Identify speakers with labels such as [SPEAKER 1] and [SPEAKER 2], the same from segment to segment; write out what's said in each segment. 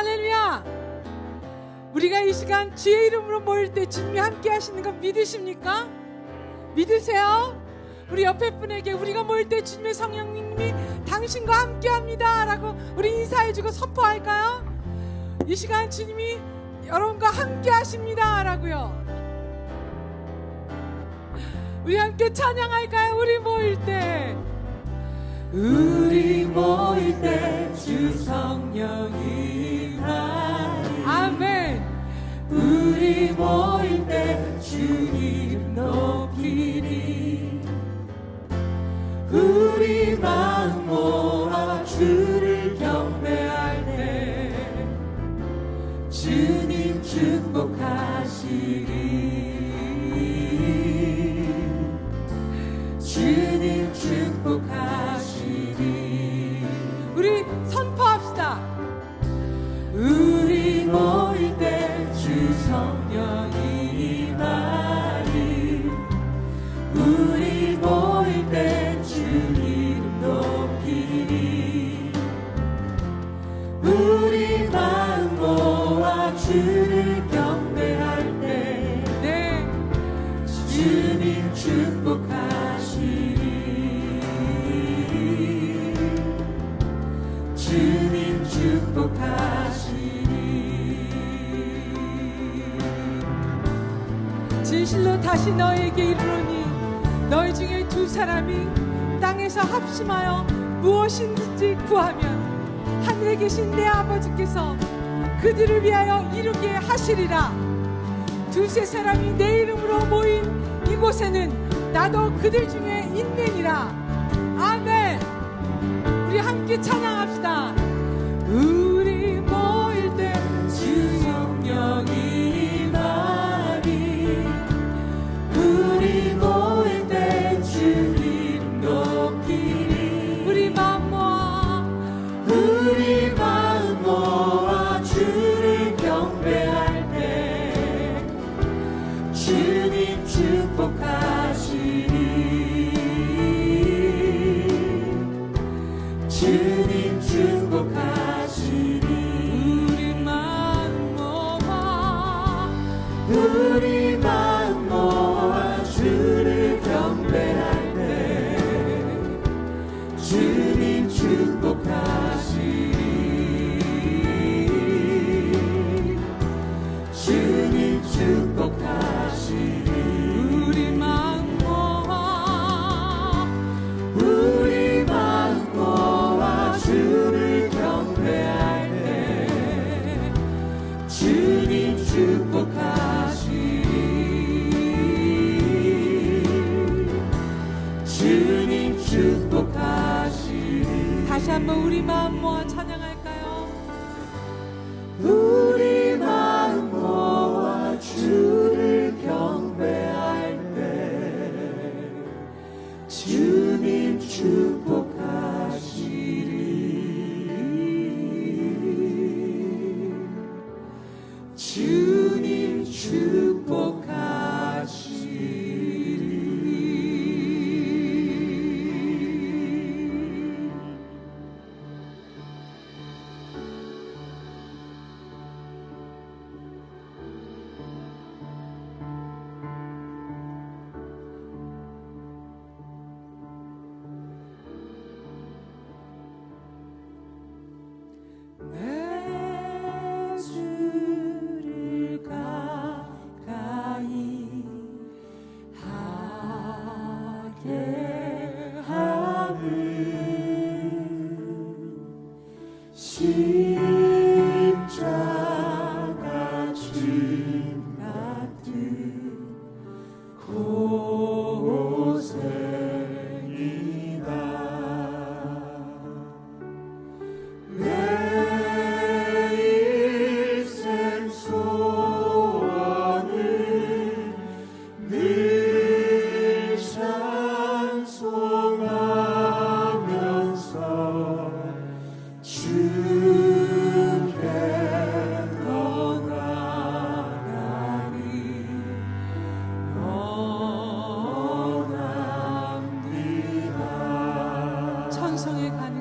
[SPEAKER 1] 할렐루야! 우리가 이 시간 주의 이름으로 모일 때 주님이 함께 하시는 거 믿으십니까? 믿으세요? 우리 옆에 분에게 우리가 모일 때 주님의 성령님이 당신과 함께 합니다. 라고 우리 인사해주고 선포할까요? 이 시간 주님이 여러분과 함께 하십니다. 라고요. 우리 함께 찬양할까요? 우리 모일 때.
[SPEAKER 2] 우리 모일 때 주 성령이 임하니
[SPEAKER 1] 아멘.
[SPEAKER 2] 우리 모일 때 주님 다시
[SPEAKER 1] 너에게 이르노니 너희 중에 두 사람이 땅에서 합심하여 무엇인지 구하면 하늘에 계신 내 아버지께서 그들을 위하여 이루게 하시리라. 두세 사람이 내 이름으로 모인 이곳에는 나도 그들 중에 있느니라. 아멘. 우리 함께 찬양합시다. 우리
[SPEAKER 2] 주님 축복하
[SPEAKER 1] 한번 우리 마음 모아 찬양
[SPEAKER 3] Not back to. 성에
[SPEAKER 1] 가는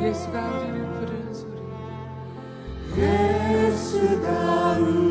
[SPEAKER 2] 예수가 우리를 부르는 소리. 예수가 우리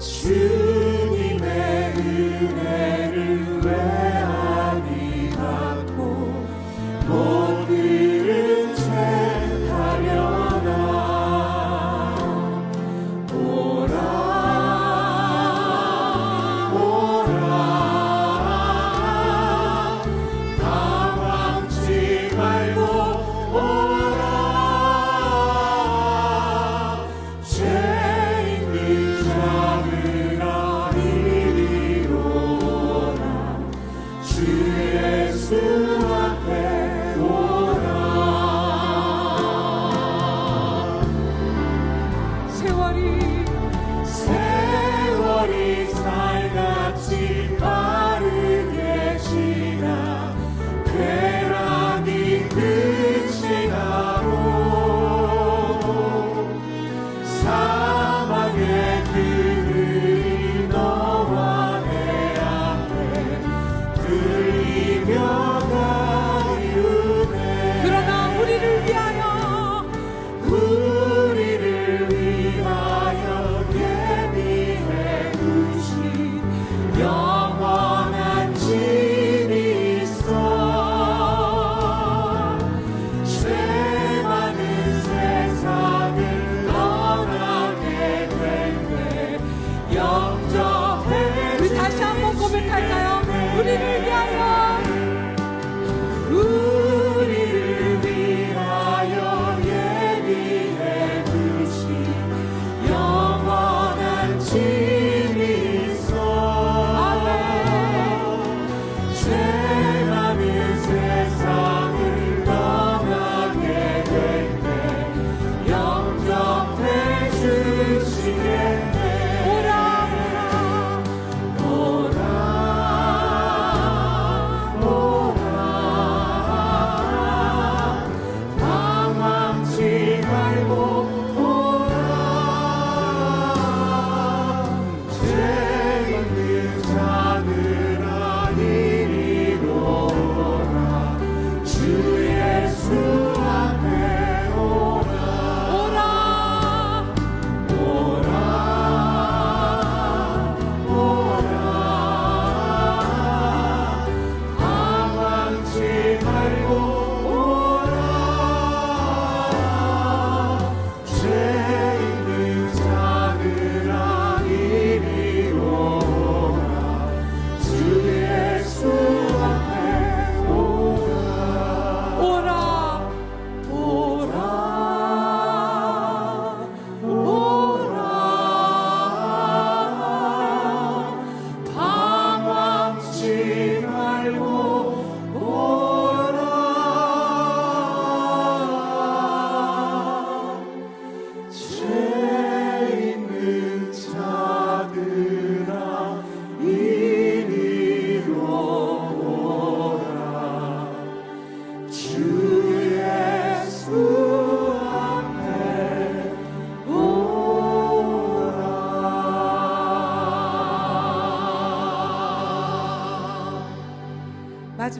[SPEAKER 2] 주님의 은혜.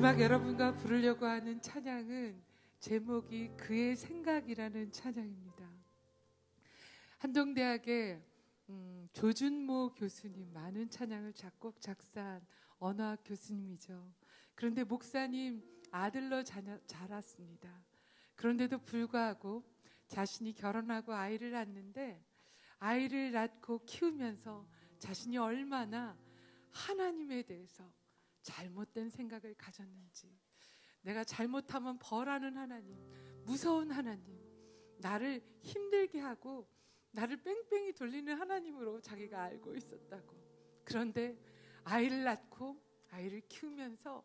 [SPEAKER 1] 마지막 여러분과 부르려고 하는 찬양은 제목이 그의 생각이라는 찬양입니다. 한동대학의 음, 조준모 교수님 많은 찬양을 작곡 작사한 언어학 교수님이죠. 그런데 목사님 아들로 자녀, 자랐습니다. 그런데도 불구하고 자신이 결혼하고 아이를 낳는데 아이를 낳고 키우면서 자신이 얼마나 하나님에 대해서 잘못된 생각을 가졌는지 내가 잘못하면 벌하는 하나님, 무서운 하나님, 나를 힘들게 하고 나를 뺑뺑이 돌리는 하나님으로 자기가 알고 있었다고. 그런데 아이를 낳고 아이를 키우면서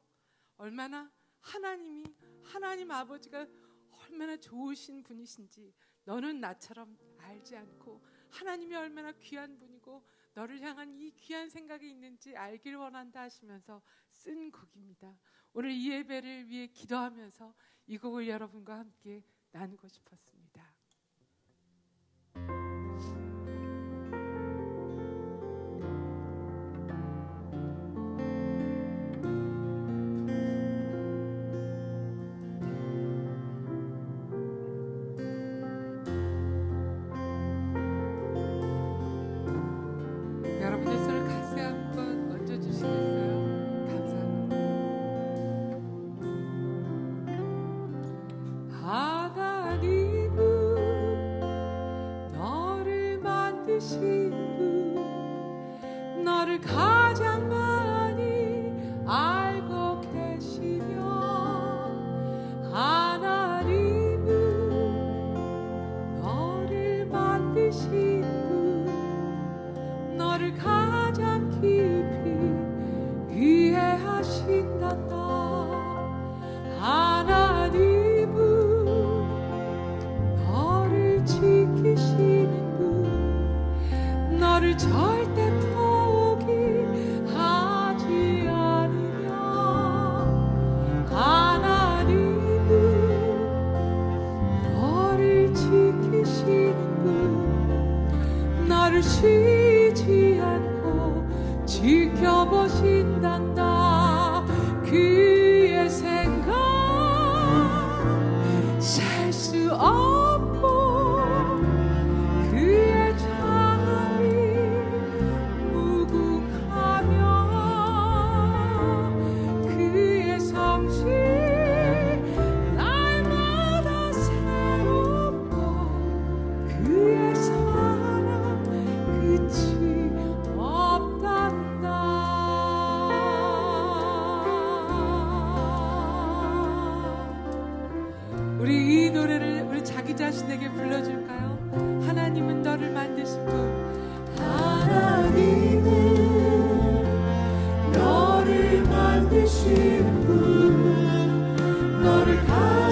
[SPEAKER 1] 얼마나 하나님이 하나님 아버지가 얼마나 좋으신 분이신지 너는 나처럼 알지 않고 하나님이 얼마나 귀한 분이고 너를 향한 이 귀한 생각이 있는지 알길 원한다 하시면서 쓴 곡입니다. 오늘 이 예배를 위해 기도하면서 이 곡을 여러분과 함께 나누고 싶었습니다. 만드신 분 너를 가